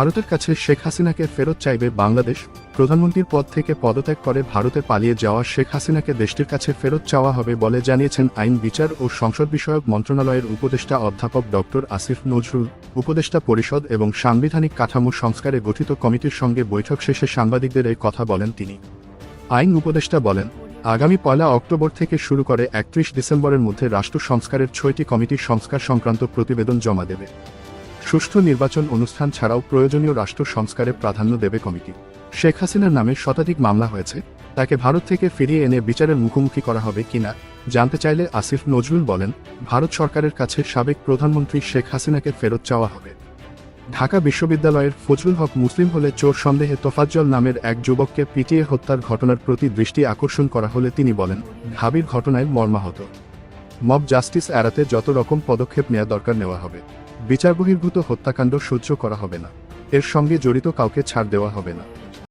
ভারতের কাছে শেখ হাসিনাকে ফেরত চাইবে বাংলাদেশ, প্রধানমন্ত্রীর পদ থেকে পদত্যাগ করে ভারতে পালিয়ে যাওয়া শেখ হাসিনাকে দেশটির কাছে ফেরত চাওয়া হবে বলে জানিয়েছেন আইন বিচার ও সংসদ বিষয়ক মন্ত্রণালয়ের উপদেষ্টা অধ্যাপক ডক্টর আসিফ নজরুল। উপদেষ্টা পরিষদ এবং সাংবিধানিক কাঠামো সংস্কারে গঠিত কমিটির সঙ্গে বৈঠক শেষে সাংবাদিকদের এই কথা বলেন তিনি। আইন উপদেষ্টা বলেন, আগামী পয়লা অক্টোবর থেকে শুরু করে একত্রিশ ডিসেম্বরের মধ্যে রাষ্ট্র সংস্কারের ছয়টি কমিটির সংস্কার সংক্রান্ত প্রতিবেদন জমা দেবে। সুষ্ঠু নির্বাচন অনুষ্ঠান ছাড়াও প্রয়োজনীয় রাষ্ট্র সংস্কারে প্রাধান্য দেবে কমিটি। শেখ হাসিনার নামে শতাধিক মামলা হয়েছে। তাকে ভারত থেকে ফিরিয়ে এনে বিচারের মুখোমুখি করা হবে কিনা জানতে চাইলে আসিফ নজরুল বলেন, ভারত সরকারের কাছে সাবেক প্রধানমন্ত্রী শেখ হাসিনাকে ফেরত চাওয়া হবে। ঢাকা বিশ্ববিদ্যালয়ের ফজলুল হক মুসলিম হলে চোর সন্দেহে তোফাজ্জল নামের এক যুবককে পিটিয়ে হত্যার ঘটনার প্রতি দৃষ্টি আকর্ষণ করা হলে তিনি বলেন ঢাবির ঘটনায় মর্মাহত। মব জাস্টিস এড়াতে যত রকম পদক্ষেপ নেওয়া দরকার নেওয়া হবে। বিচার বহির্ভূত হত্যাকাণ্ড সহ্য করা হবে না। এর সঙ্গে জড়িত কাউকে ছাড় দেওয়া হবে না।